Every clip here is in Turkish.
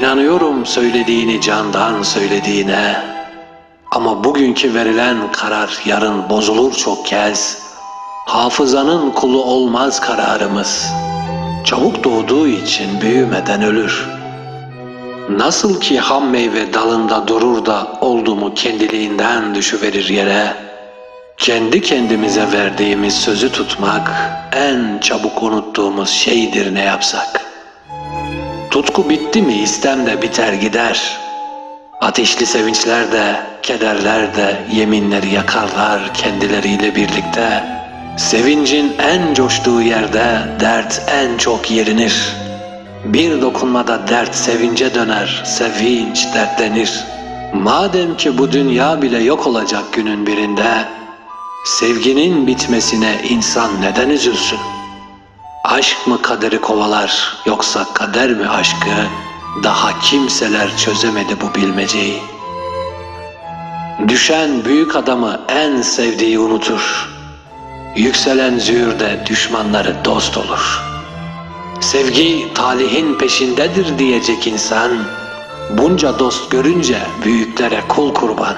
İnanıyorum söylediğini candan söylediğine. Ama bugünkü verilen karar yarın bozulur çok kez. Hafızanın kulu olmaz kararımız. Çabuk doğduğu için büyümeden ölür. Nasıl ki ham meyve dalında durur da oldu mu kendiliğinden düşüverir yere. Kendi kendimize verdiğimiz sözü tutmak en çabuk unuttuğumuz şeydir ne yapsak. Tutku bitti mi istem de biter gider. Ateşli sevinçler de, kederler de yeminleri yakarlar kendileriyle birlikte. Sevincin en coştuğu yerde dert en çok yerinir. Bir dokunmada dert sevince döner, sevinç dertlenir. Madem ki bu dünya bile yok olacak günün birinde, sevginin bitmesine insan neden üzülsün? Aşk mı kaderi kovalar yoksa kader mi aşkı? Daha kimseler çözemedi bu bilmeceyi. Düşen büyük adamı en sevdiği unutur. Yükselen züğürde düşmanları dost olur. Sevgi talihin peşindedir diyecek insan. Bunca dost görünce büyüklere kul kurban.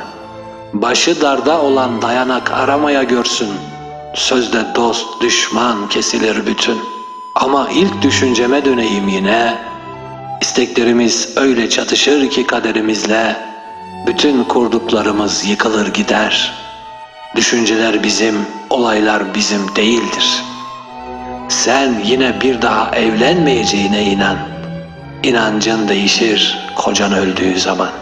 Başı darda olan dayanak aramaya görsün. Sözde dost düşman kesilir bütün. Ama ilk düşünceme döneyim yine. İsteklerimiz öyle çatışır ki kaderimizle. Bütün kurduklarımız yıkılır gider. Düşünceler bizim, olaylar bizim değildir. Sen yine bir daha evlenmeyeceğine inan. İnancın değişir kocan öldüğü zaman.